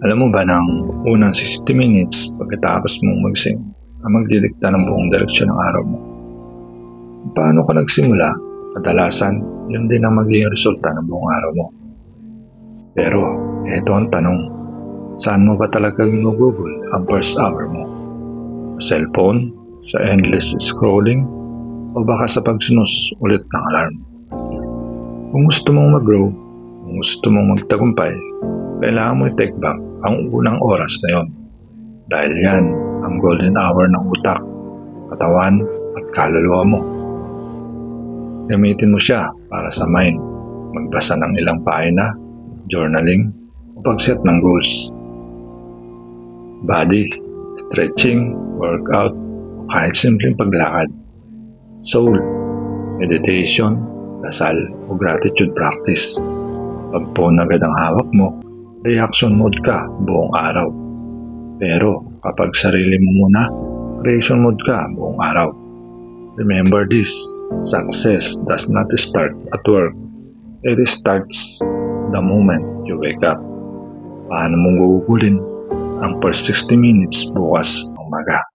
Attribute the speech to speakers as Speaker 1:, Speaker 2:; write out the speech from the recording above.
Speaker 1: Alam mo ba ng unang 60 minutes pagkatapos mong magsing ang magdidikta ng buong direksyon ng araw mo? Paano ka nagsimula? Kadalasan, yun din ang magiging resulta ng buong araw mo. Pero, eto ang tanong. Saan mo ba talaga ginugugol ang first hour mo? Sa cellphone? Sa endless scrolling? O baka sa pagsunos ulit ng alarm? Kung gusto mong mag-grow, kung gusto mong magtagumpay, kailangan mo i-take back ang unang oras na yon. Dahil yan ang golden hour ng utak, katawan at kaluluwa mo. Gamitin mo siya para sa mind, magbasa ng ilang pahina, journaling, o pag-set ng goals. Body, stretching, workout, o kahit simpleng paglakad. Soul, meditation, dasal, o gratitude practice. Pag phone agad ang hawak mo, reaction mode ka buong araw. Pero kapag sarili mo muna, creation mode ka buong araw. Remember this, success does not start at work. It starts the moment you wake up. Paano mong gugugulin ang first 60 minutes bukas umaga?